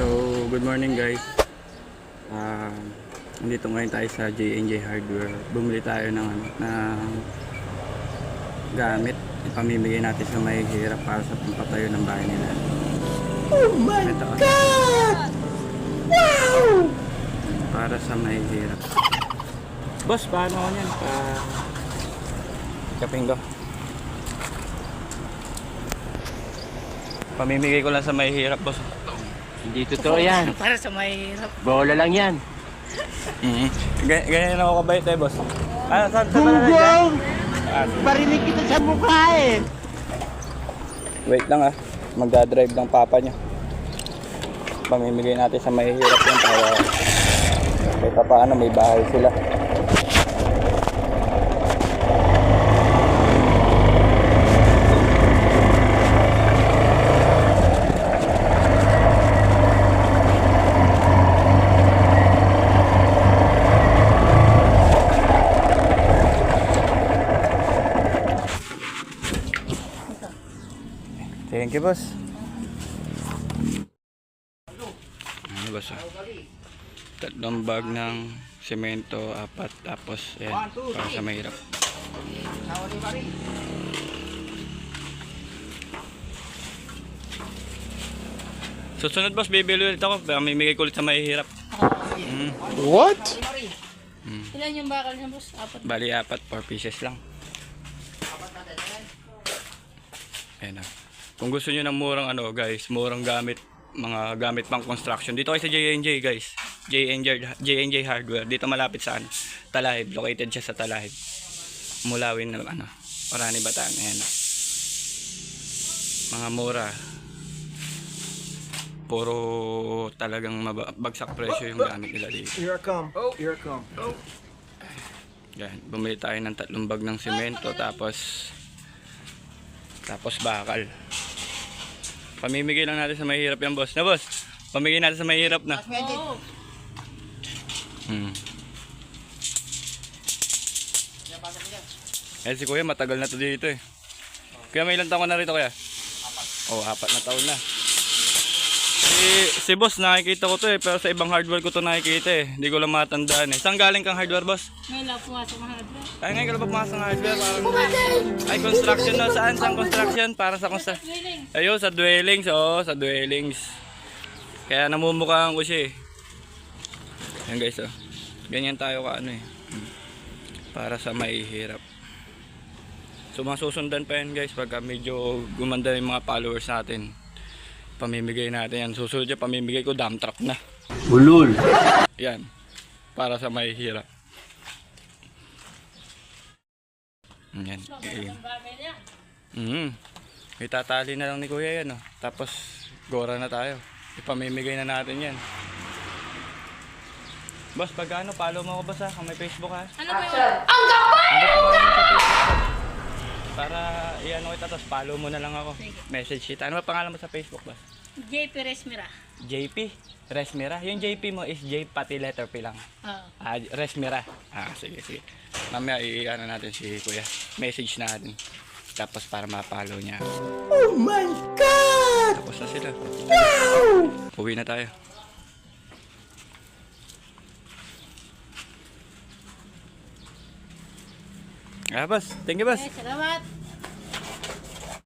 So, good morning guys. Ah, nandito ngayon tayo sa J&J Hardware. Bumili tayo ng, ano, ng gamit. Ipamimigay natin sa may hirap para sa pampatayo ng bahay nila. Oh my God! Wow! Para sa may hirap. Boss, paano ko yan? Pa... Kaping ko. Pamimigay ko lang sa may hirap, boss. Hindi totoo yan. Para sa mahirap. Bola lang yan. Mm-hmm. Ganyan ako kabait eh, boss. Ano, saan na dyan? Ah, Parinig kita sa mukha eh. wait lang ah. Magdadrive ng papa niya. Pamimigay natin sa may hirap yan para kahit pa paano may bahay sila. Thank you, boss. Ano, boss? ah? Tatlong bag ng semento, apat, tapos, yan, para sa mahirap. Susunod, boss, bibili ulit ako. Mamimigay ko ulit sa mahihirap. Mm, Ilan yung bakal niya, boss? Apat. bali, apat, 4 pieces lang. Ayan na. Kung gusto niyo ng murang ano, guys, murang gamit, mga gamit pang construction. Dito kayo sa J&J, guys. J&J, J&J Hardware. Dito malapit sa ano, Talahib. Located siya sa Talahib. Mulawin na ano, Orani Bataan. Ayan. Mga mura. Puro talagang bagsak presyo yung gamit nila dito. Here I come. Oh, here I come. Yan, bumili tayo ng tatlong bag ng simento tapos tapos bakal. Pamimigay lang natin sa mahirap yan, boss. Na, boss. Pamigay natin sa mahirap na. Oo. Hmm. Eh, si kuya, matagal na to dito eh. Kuya, may ilang taon na rito, kuya? Apat. Oh, apat na taon na. Si, si boss, nakikita ko to eh, pero sa ibang hardware ko to nakikita eh. Hindi ko lang matandaan eh. Saan galing kang hardware, boss? Ngayon lang pumasok mga hardware. Ay, ngayon ka lang pumasok ng hardware? Parang... Ay, construction na. Saan? Saan construction? Para sa construction. Ayun, sa dwellings. Oo, sa dwellings. Kaya namumukhaan ko siya eh. Yan guys, oh. Ganyan tayo ka ano eh. Para sa mahihirap. So, masusundan pa yan guys pagka medyo gumanda yung mga followers natin. Pamimigay natin yan. Susunod yan, pamimigay ko dump truck na. Ulul. Yan. Para sa mahihirap. Yan. Okay. Ang bagay niya. Mm. Itatali na lang ni Kuya yan, oh. Tapos, gora na tayo. Ipamimigay na natin yan. Boss, pag ano, follow mo ako boss ha, kung may Facebook ha. Ano ba yun? Ba yun sa Facebook? Para, iyan kita, tapos follow mo na lang ako. Message kita. Ano ba pangalan mo sa Facebook, boss? JP Resmira. JP? Resmira? Yung JP mo is J pati letter P lang. Oo. Ah, Resmira. Ah, sige, sige. Mamaya i-ano natin si Kuya. Message natin. Tapos para ma-follow niya. Oh my God! Tapos na sila. Wow! Uwi na tayo. Ah, boss. Thank you, boss. Okay, salamat.